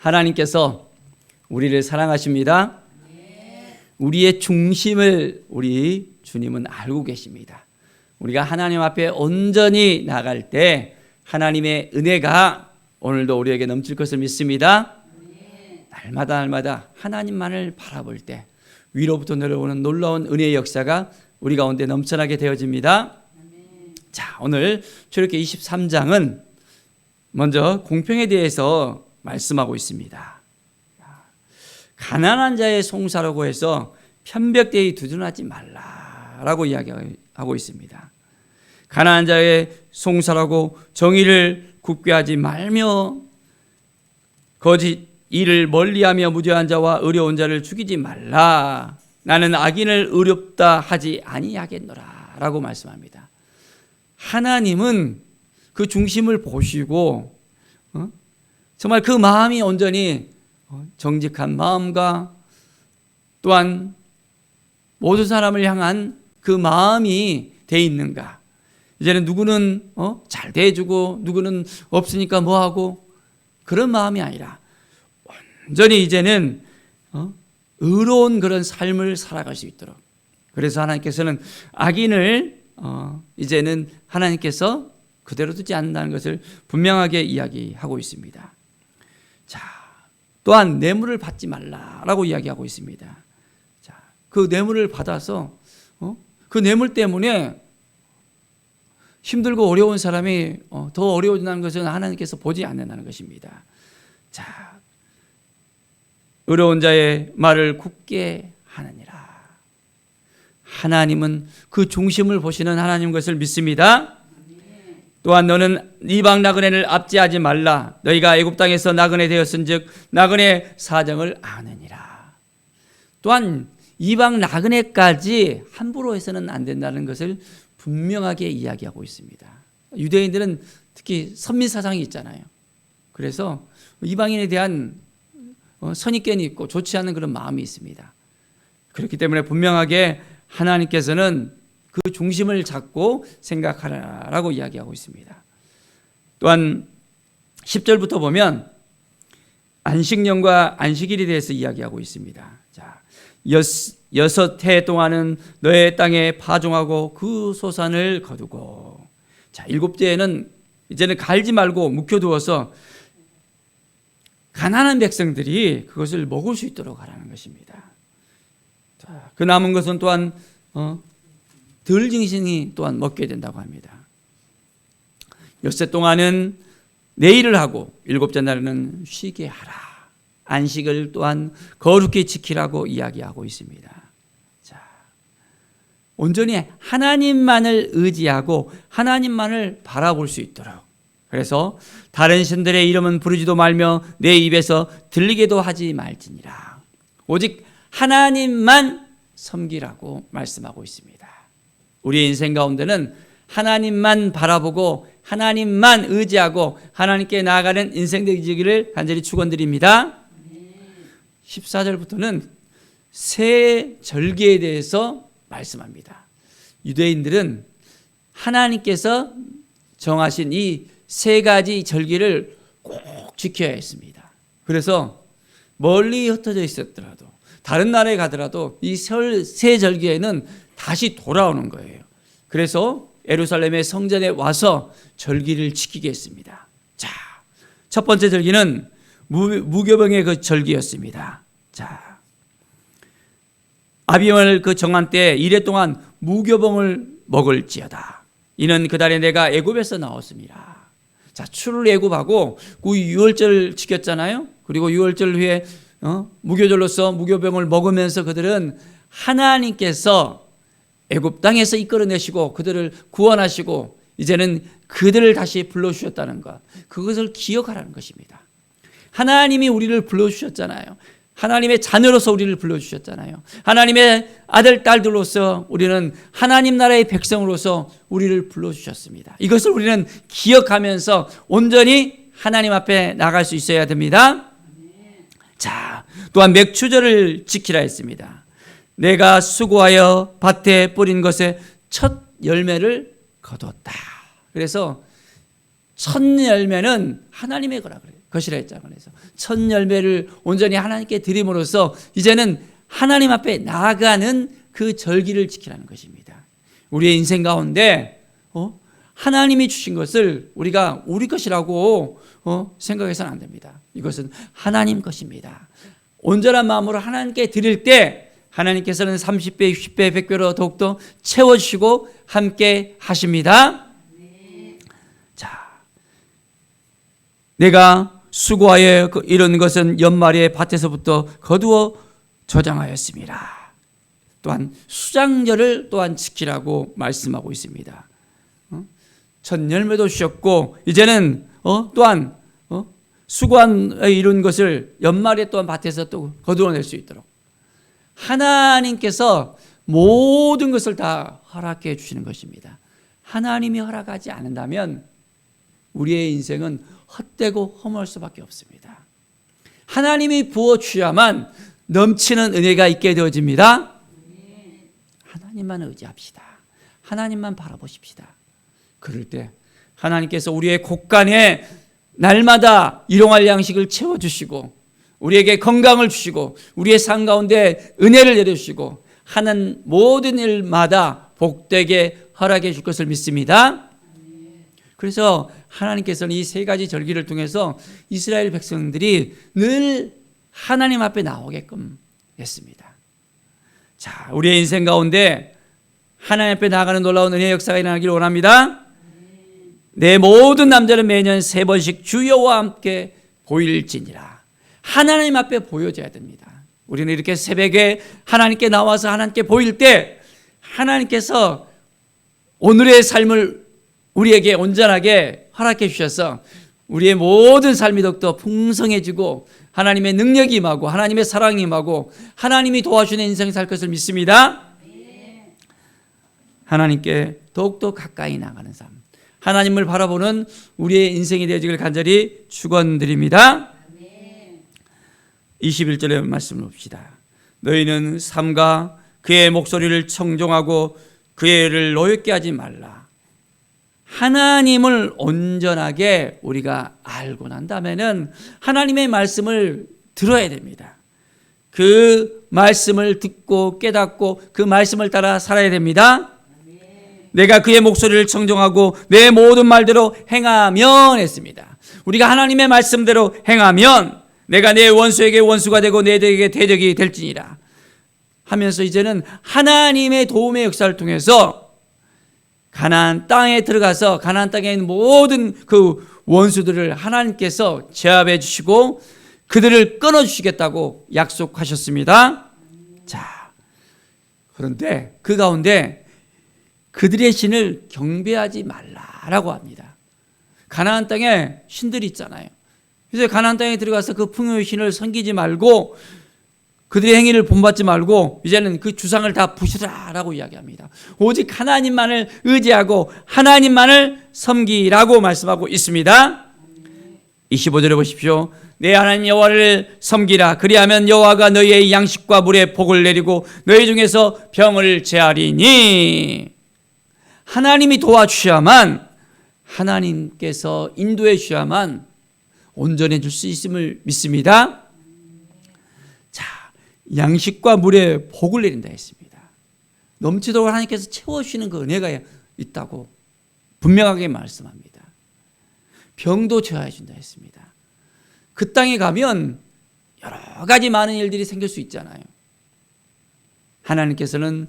하나님께서 우리를 사랑하십니다. 우리의 중심을 우리 주님은 알고 계십니다. 우리가 하나님 앞에 온전히 나갈 때 하나님의 은혜가 오늘도 우리에게 넘칠 것을 믿습니다. 날마다 날마다 하나님만을 바라볼 때 위로부터 내려오는 놀라운 은혜의 역사가 우리 가운데 넘쳐나게 되어집니다. 자, 오늘 출애굽기 23장은 먼저 공평에 대해서 말씀하고 있습니다. 가난한 자의 송사라고 해서 편벽대에 두둔하지 말라라고 이야기하고 있습니다. 가난한 자의 송사라고 정의를 굽게 하지 말며 거짓 일을 멀리하며 무죄한 자와 의로운 자를 죽이지 말라. 나는 악인을 의롭다 하지 아니하겠노라라고 말씀합니다. 하나님은 그 중심을 보시고 어? 정말 그 마음이 온전히 어, 정직한 마음과 또한 모든 사람을 향한 그 마음이 돼 있는가? 이제는 누구는 어? 잘 대해주고 누구는 없으니까 뭐하고 그런 마음이 아니라 온전히 이제는 어? 의로운 그런 삶을 살아갈 수 있도록 그래서 하나님께서는 악인을 어, 이제는 하나님께서 그대로 두지 않는다는 것을 분명하게 이야기하고 있습니다. 자, 또한 뇌물을 받지 말라라고 이야기하고 있습니다. 자, 그 뇌물을 받아서 어? 그 뇌물 때문에 힘들고 어려운 사람이 어, 더 어려워진다는 것은 하나님께서 보지 않는다는 것입니다. 자, 의로운 자의 말을 굳게 하느니라. 하나님은 그 중심을 보시는 하나님 것을 믿습니다. 또한 너는 이방 나그네를 압제하지 말라. 너희가 애굽 땅에서 나그네 되었은즉 나그네 사정을 아느니라. 또한 이방 나그네까지 함부로 해서는 안 된다는 것을 분명하게 이야기하고 있습니다. 유대인들은 특히 선민 사상이 있잖아요. 그래서 이방인에 대한 어, 선입견이 있고 좋지 않은 그런 마음이 있습니다. 그렇기 때문에 분명하게 하나님께서는 그 중심을 잡고 생각하라라고 이야기하고 있습니다. 또한 10절부터 보면 안식년과 안식일에 대해서 이야기하고 있습니다. 자, 여섯 해 동안은 너의 땅에 파종하고 그 소산을 거두고 자, 일곱째에는 이제는 갈지 말고 묵혀두어서 가난한 백성들이 그것을 먹을 수 있도록 하라는 것입니다. 자, 그 남은 것은 또한 어, 덜 증신이 또한 먹게 된다고 합니다. 엿새 동안은 내일을 하고 일곱째 날에는 쉬게 하라. 안식을 또한 거룩히 지키라고 이야기하고 있습니다. 자, 온전히 하나님만을 의지하고 하나님만을 바라볼 수 있도록. 그래서 다른 신들의 이름은 부르지도 말며 내 입에서 들리게도 하지 말지니라. 오직 하나님만 섬기라고 말씀하고 있습니다. 우리 인생 가운데는 하나님만 바라보고 하나님만 의지하고 하나님께 나아가는 인생 되기를 간절히 축원드립니다. 14절부터는 새 절기에 대해서 말씀합니다. 유대인들은 하나님께서 정하신 이 세 가지 절기를 꼭 지켜야 했습니다. 그래서 멀리 흩어져 있었더라도 다른 나라에 가더라도 이세 절기에는 다시 돌아오는 거예요. 그래서 에루살렘의 성전에 와서 절기를 지키게 했습니다. 자, 첫 번째 절기는 무, 교병의 그 절기였습니다. 자, 아비멜 그 정한 때 이래 동안 무교병을 먹을지어다. 이는 그 달에 내가 애굽에서 나왔습니다. 자, 출을 애굽하고 그 유월절 지켰잖아요. 그리고 유월절 후에 어? 무교절로서 무교병을 먹으면서 그들은 하나님께서 애굽 땅에서 이끌어내시고 그들을 구원하시고 이제는 그들을 다시 불러주셨다는 것 그것을 기억하라는 것입니다. 하나님이 우리를 불러주셨잖아요. 하나님의 자녀로서 우리를 불러주셨잖아요. 하나님의 아들, 딸들로서 우리는 하나님 나라의 백성으로서 우리를 불러주셨습니다. 이것을 우리는 기억하면서 온전히 하나님 앞에 나갈 수 있어야 됩니다. 자, 또한 맥추절을 지키라 했습니다. 내가 수고하여 밭에 뿌린 것에 첫 열매를 거뒀다. 그래서 첫 열매는 하나님의 거라 그래요. 것이라 했잖아요. 그래서 첫 열매를 온전히 하나님께 드림으로써 이제는 하나님 앞에 나아가는 그 절기를 지키라는 것입니다. 우리의 인생 가운데 어? 하나님이 주신 것을 우리가 우리 것이라고 어? 생각해서는 안 됩니다. 이것은 하나님 것입니다. 온전한 마음으로 하나님께 드릴 때 하나님께서는 30배, 60배, 100배로 더욱더 채워주시고 함께 하십니다. 자, 내가 수고하여 그 이런 것은 연말에 밭에서부터 거두어 저장하였습니다. 또한 수장절을 또한 지키라고 말씀하고 있습니다. 어? 첫 열매도 주셨고 이제는 어? 또한 어? 수고한 이룬 것을 연말에 또한 밭에서 또 거두어낼 수 있도록 하나님께서 모든 것을 다 허락해 주시는 것입니다. 하나님이 허락하지 않는다면 우리의 인생은 헛되고 허무할 수밖에 없습니다. 하나님이 부어 주야만 넘치는 은혜가 있게 되어집니다. 하나님만 의지합시다. 하나님만 바라보십시다. 그럴 때 하나님께서 우리의 곳간에 날마다 일용할 양식을 채워주시고 우리에게 건강을 주시고 우리의 삶 가운데 은혜를 내려주시고 하는 모든 일마다 복되게 허락해 줄 것을 믿습니다. 그래서 하나님께서는 이 세 가지 절기를 통해서 이스라엘 백성들이 늘 하나님 앞에 나오게끔 했습니다. 자, 우리의 인생 가운데 하나님 앞에 나가는 놀라운 은혜 역사가 일어나기를 원합니다. 내 모든 남자는 매년 세 번씩 주여와 함께 보일지니라. 하나님 앞에 보여져야 됩니다. 우리는 이렇게 새벽에 하나님께 나와서 하나님께 보일 때 하나님께서 오늘의 삶을 우리에게 온전하게 허락해 주셔서 우리의 모든 삶이 더욱더 풍성해지고 하나님의 능력이 임하고 하나님의 사랑이 임하고 하나님이 도와주는 인생을 살 것을 믿습니다. 하나님께 더욱더 가까이 나가는 삶. 하나님을 바라보는 우리의 인생이 되어지길 간절히 축원드립니다. 21절의 말씀을 봅시다. 너희는 삼가 그의 목소리를 청종하고 그의 노엽게 하지 말라. 하나님을 온전하게 우리가 알고 난 다음에는 하나님의 말씀을 들어야 됩니다. 그 말씀을 듣고 깨닫고 그 말씀을 따라 살아야 됩니다. 내가 그의 목소리를 청정하고 내 모든 말대로 행하면 했습니다. 우리가 하나님의 말씀대로 행하면 내가 내 원수에게 원수가 되고 내 대에게 대적이 될지니라 하면서 이제는 하나님의 도움의 역사를 통해서 가나안 땅에 들어가서 가나안 땅에 있는 모든 그 원수들을 하나님께서 제압해 주시고 그들을 끊어 주시겠다고 약속하셨습니다. 자. 그런데 그 가운데 그들의 신을 경배하지 말라라고 합니다. 가나안 땅에 신들이 있잖아요. 그래서 가나안 땅에 들어가서 그 풍요의 신을 섬기지 말고 그들의 행위를 본받지 말고 이제는 그 주상을 다 부시라라고 이야기합니다. 오직 하나님만을 의지하고 하나님만을 섬기라고 말씀하고 있습니다. 25절에 보십시오. 내 하나님 여호와를 섬기라. 그리하면 여호와가 너희의 양식과 물에 복을 내리고 너희 중에서 병을 제하리니 하나님이 도와주셔야만 하나님께서 인도해 주셔야만 온전해질 수 있음을 믿습니다. 자, 양식과 물에 복을 내린다 했습니다. 넘치도록 하나님께서 채워 주시는 그 은혜가 있다고 분명하게 말씀합니다. 병도 제하해 준다 했습니다. 그 땅에 가면 여러 가지 많은 일들이 생길 수 있잖아요. 하나님께서는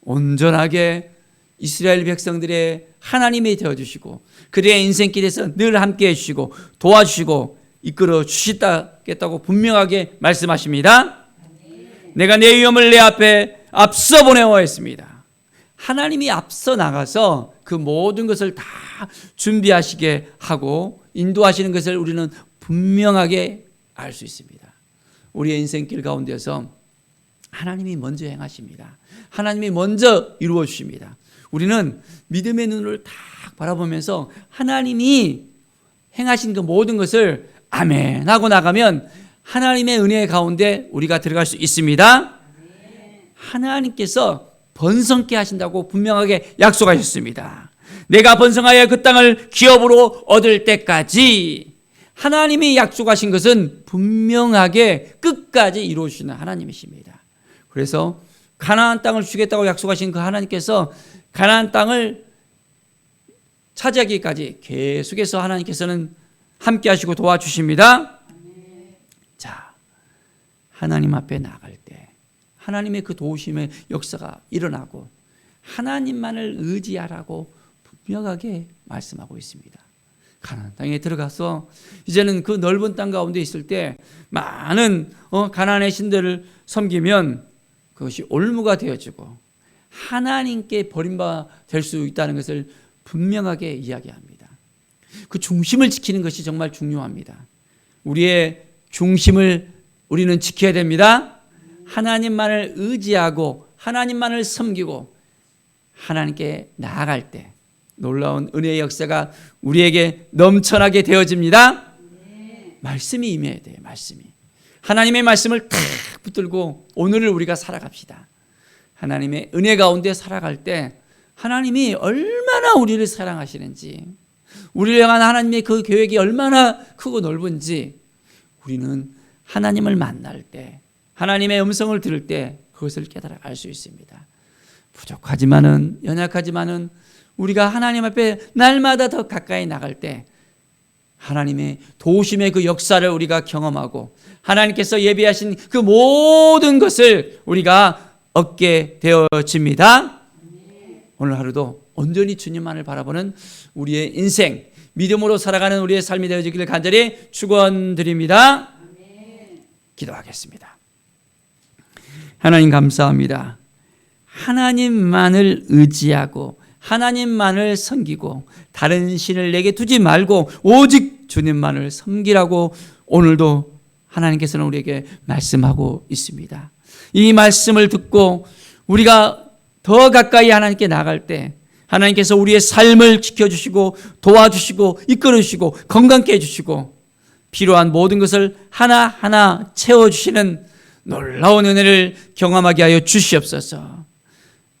온전하게 이스라엘 백성들의 하나님이 되어 주시고 그들의 인생길에서 늘 함께 해 주시고 도와주시고 이끌어 주시다겠다고 분명하게 말씀하십니다. 내가 내 위험을 내 앞에 앞서 보내어 했습니다. 하나님이 앞서 나가서 그 모든 것을 다 준비하시게 하고 인도하시는 것을 우리는 분명하게 알 수 있습니다. 우리의 인생길 가운데서 하나님이 먼저 행하십니다. 하나님이 먼저 이루어 주십니다. 우리는 믿음의 눈을 딱 바라보면서 하나님이 행하신 그 모든 것을 아멘 하고 나가면 하나님의 은혜 가운데 우리가 들어갈 수 있습니다. 하나님께서 번성케 하신다고 분명하게 약속하셨습니다. 내가 번성하여 그 땅을 기업으로 얻을 때까지 하나님이 약속하신 것은 분명하게 끝까지 이루어주시는 하나님이십니다. 그래서 가나안 땅을 주겠다고 약속하신 그 하나님께서 가나안 땅을 차지하기까지 계속해서 하나님께서는 함께 하시고 도와주십니다. 자, 하나님 앞에 나갈 때 하나님의 그 도우심의 역사가 일어나고 하나님만을 의지하라고 분명하게 말씀하고 있습니다. 가나안 땅에 들어가서 이제는 그 넓은 땅 가운데 있을 때 많은 어, 가나안의 신들을 섬기면 그것이 올무가 되어지고 하나님께 버림받을 수 있다는 것을 분명하게 이야기합니다. 그 중심을 지키는 것이 정말 중요합니다. 우리의 중심을 우리는 지켜야 됩니다. 하나님만을 의지하고 하나님만을 섬기고 하나님께 나아갈 때 놀라운 은혜의 역사가 우리에게 넘쳐나게 되어집니다. 말씀이 임해야 돼요. 말씀이. 하나님의 말씀을 탁 붙들고 오늘을 우리가 살아갑시다. 하나님의 은혜 가운데 살아갈 때 하나님이 얼마나 우리를 사랑하시는지 우리를 향한 하나님의 그 계획이 얼마나 크고 넓은지 우리는 하나님을 만날 때 하나님의 음성을 들을 때 그것을 깨달아 알 수 있습니다. 부족하지만은 연약하지만은 우리가 하나님 앞에 날마다 더 가까이 나갈 때 하나님의 도우심의 그 역사를 우리가 경험하고 하나님께서 예비하신 그 모든 것을 우리가 얻게 되어집니다. 오늘 하루도 온전히 주님만을 바라보는 우리의 인생, 믿음으로 살아가는 우리의 삶이 되어지기를 간절히 축원드립니다. 기도하겠습니다. 하나님 감사합니다. 하나님만을 의지하고 하나님만을 섬기고 다른 신을 내게 두지 말고 오직 주님만을 섬기라고 오늘도 하나님께서는 우리에게 말씀하고 있습니다. 이 말씀을 듣고 우리가 더 가까이 하나님께 나갈 때 하나님께서 우리의 삶을 지켜주시고 도와주시고 이끌어주시고 건강케 해주시고 필요한 모든 것을 하나하나 채워주시는 놀라운 은혜를 경험하게 하여 주시옵소서.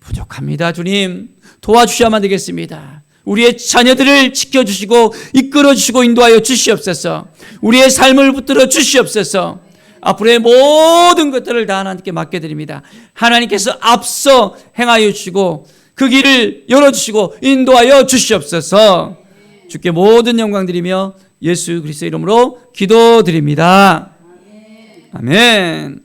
부족합니다, 주님. 도와주셔야만 되겠습니다. 우리의 자녀들을 지켜주시고 이끌어주시고 인도하여 주시옵소서. 우리의 삶을 붙들어 주시옵소서. 앞으로의 모든 것들을 다 하나님께 맡겨드립니다. 하나님께서 앞서 행하여 주시고 그 길을 열어주시고 인도하여 주시옵소서. 주께 모든 영광 드리며 예수 그리스도 이름으로 기도드립니다. 아멘.